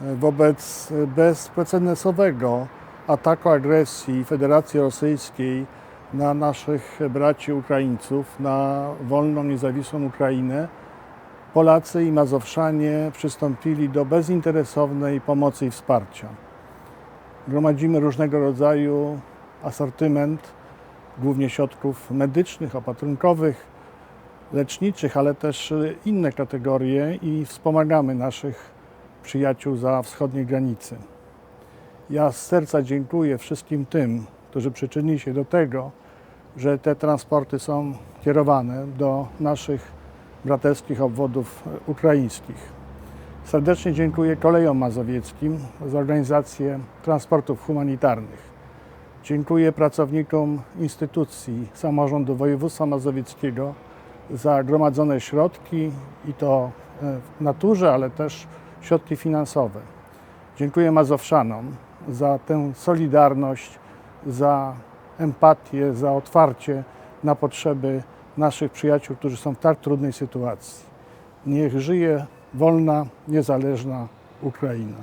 wobec bezprecedensowego ataku agresji Federacji Rosyjskiej na naszych braci Ukraińców, na wolną, niezawisłą Ukrainę, Polacy i Mazowszanie przystąpili do bezinteresownej pomocy i wsparcia. Gromadzimy różnego rodzaju asortyment, głównie środków medycznych, opatrunkowych, leczniczych, ale też inne kategorie i wspomagamy naszych przyjaciół za wschodniej granicy. Ja z serca dziękuję wszystkim tym, którzy przyczynili się do tego, że te transporty są kierowane do naszych braterskich obwodów ukraińskich. Serdecznie dziękuję kolejom mazowieckim za organizację transportów humanitarnych. Dziękuję pracownikom instytucji samorządu województwa mazowieckiego za gromadzone środki i to e, w naturze, ale też środki finansowe. Dziękuję Mazowszanom za tę solidarność, za empatię, za otwarcie na potrzeby naszych przyjaciół, którzy są w tak trudnej sytuacji. Niech żyje wolna, niezależna Ukraina.